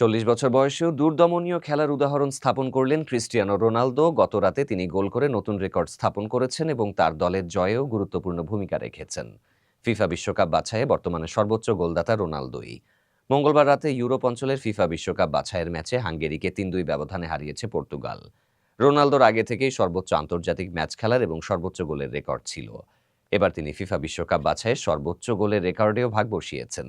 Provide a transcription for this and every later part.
চল্লিশ বছর বয়সেও দুর্দমনীয় খেলার উদাহরণ স্থাপন করলেন ক্রিস্টিয়ানো রোনালদো। গত রাতে তিনি গোল করে নতুন রেকর্ড স্থাপন করেছেন এবং তার দলের জয়েও গুরুত্বপূর্ণ ভূমিকা রেখেছেন। ফিফা বিশ্বকাপ বাছাইয়ে বর্তমানে সর্বোচ্চ গোলদাতা রোনালদোই। মঙ্গলবার রাতে ইউরোপ অঞ্চলের ফিফা বিশ্বকাপ বাছাইয়ের ম্যাচে হাঙ্গেরিকে তিন দুই ব্যবধানে হারিয়েছে পর্তুগাল। রোনালদোর আগে থেকেই সর্বোচ্চ আন্তর্জাতিক ম্যাচ খেলার এবং সর্বোচ্চ গোলের রেকর্ড ছিল। এবার তিনি ফিফা বিশ্বকাপ বাছাইয়ে সর্বোচ্চ গোলের রেকর্ডেও ভাগ বসিয়েছেন।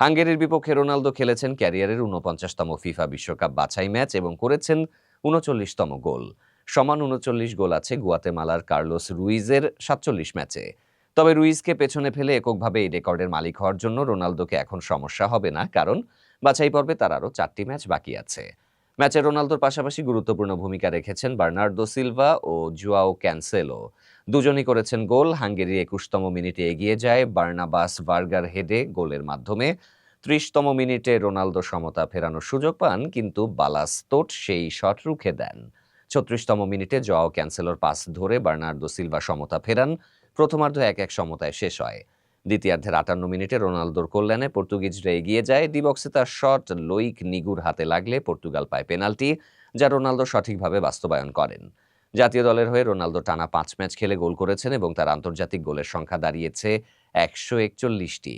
হাঙ্গেরির বিপক্ষে রোনালদো খেলেছেন ক্যারিয়ারের উনপঞ্চাশতম ফিফা বিশ্বকাপ বাছাই ম্যাচ এবং করেছেন উনচল্লিশতম গোল। সমান উনচল্লিশ গোল আছে গুয়াতেমালার কার্লোস রুইজের সাতচল্লিশ ম্যাচে। তবে রুইজকে পেছনে ফেলে এককভাবে এই রেকর্ডের মালিক হওয়ার জন্য রোনালদোকে এখন সমস্যা হবে না, কারণ বাছাই পর্বে তার আরও চারটি ম্যাচ বাকি আছে। ম্যাচে রোনালদোর পাশাপাশি গুরুত্বপূর্ণ ভূমিকা রেখেছেন বার্নার্দো সিলভা ও জুয়াও ক্যান্সেলো। দুজনই করেছেন গোল। হাঙ্গেরি একুশতম মিনিটে এগিয়ে যায় বার্নাবাস বার্গার হেডে গোলের মাধ্যমে। ত্রিশতম মিনিটে রোনালদো সমতা ফেরানোর সুযোগ পান, কিন্তু বালাস্তোট সেই শট রুখে দেন। ছত্রিশতম মিনিটে জয়াও ক্যান্সেলর পাস ধরে বার্নার্দো সিলভা সমতা ফেরান। প্রথমার্ধ এক এক সমতায় শেষ হয়। দ্বিতীয়ার্ধের আটান্ন মিনিটে রোনালদোর কল্যাণে পর্তুগিজরা এগিয়ে যায়। ডিবক্সে তার শট লইক নিগুর হাতে লাগলে পর্তুগাল পায় পেনাল্টি, যা রোনালদো সঠিকভাবে বাস্তবায়ন করেন। জাতীয় দলের হয়ে রোনালদো টানা পাঁচ ম্যাচ খেলে গোল করেছেন এবং তার আন্তর্জাতিক গোলের সংখ্যা দাঁড়িয়েছে একশো একচল্লিশটি।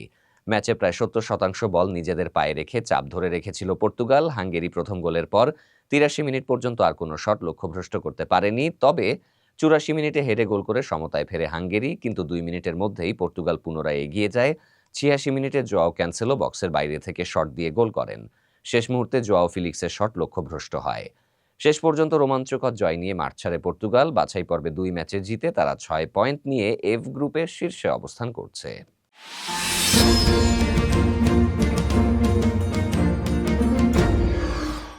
ম্যাচে প্রায় সত্তর শতাংশ বল নিজেদের পায়ে রেখে চাপ ধরে রেখেছিল পর্তুগাল। হাঙ্গেরি প্রথম গোলের পর তিরাশি মিনিট পর্যন্ত আর কোনো শট লক্ষ্যভ্রষ্ট করতে পারেনি। তবে চুরাশি মিনিটে হেরে গোল করে সমতায় ফেরে হাঙ্গেরি, কিন্তু দুই মিনিটের মধ্যেই পর্তুগাল পুনরায় এগিয়ে যায়। ছিয়াশি মিনিটে জোয়াও ক্যান্সেলো বক্সের বাইরে থেকে শট দিয়ে গোল করেন। শেষ মুহূর্তে জোয়াও ফিলিক্সের শট লক্ষ্যভ্রষ্ট হয়। শেষ পর্যন্ত রোমাঞ্চকর জয় নিয়ে মাঠ ছাড়ে পর্তুগাল বাছাই পর্বে দুই ম্যাচে জিতে তারা ছয় পয়েন্ট নিয়ে এফ গ্রুপের শীর্ষে অবস্থান করছে।